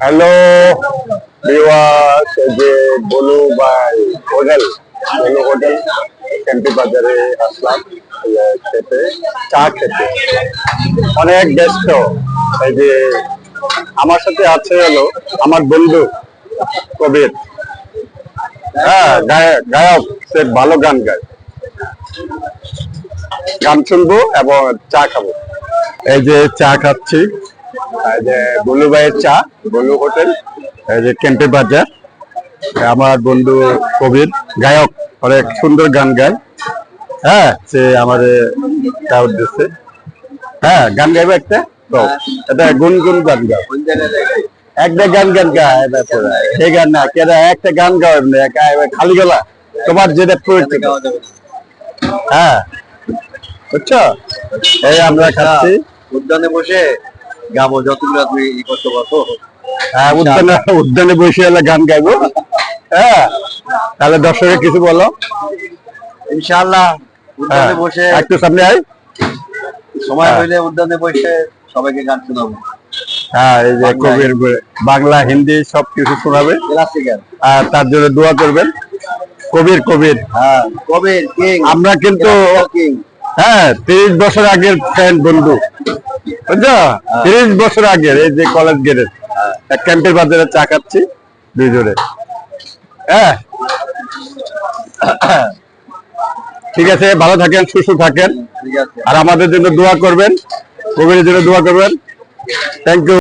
Hello এই যে বলু বাই হোটেল বলু হোটেল ক্যান্টি বাজারে আসলাম। খেতে চা খেতে। অনেক ব্যস্ত এই যে আমার সাথে আছে হলো আমার বন্ধু, কবির। হ্যাঁ গায়ক, সে ভালো গান গায়। গান শুনব এবং চা খাব। এই যে চা খাচ্ছি। আমার বন্ধু কবির, গায়ক, অনেক সুন্দর গান গায়। হ্যাঁ সে হ্যাঁ গান গাইবে একটা? এটা গুনগুন গান একটা গান গান গায় গান না একটা গান খালি গলা। তোমার যেটা প্রয়োজন হ্যাঁ বুঝছ? এই আমরা খাচ্ছি। উদ্যানে বসে গাবো যতগুলো তুমি ই করতে পারো হ্যাঁ উদ্যানে উদ্যানে বসে এলে গান গাইবো। হ্যাঁ তাহলে দর্শকের কিছু বলো। ইনশাআল্লাহ হ্যাঁ, উদ্যানে বসে একটু সামনে আয়। সময় হ্যাঁ। হইলে উদ্যানে বসে সবাইকে গান শোনাবো। হ্যাঁ এই যে কবির বাংলা হিন্দি সব কিছু শোনাবে। আর তার জন্য দোয়া করবেন। কবির কবির। হ্যাঁ কবির কিং আমরা কিন্তু হ্যাঁ তিরিশ বছর আগের ফ্রেন্ড বন্ধু। বুঝছ তিরিশ বছর আগের এই যে কলেজ গেটের এক ক্যাম্পের বাজারে চা খাচ্ছি দুইজনে। হ্যাঁ। ঠিক আছে ভালো থাকেন সুস্থ থাকেন। আর আমাদের জন্য দোয়া করবেন কবিরের জন্য দোয়া করবেন। Thank you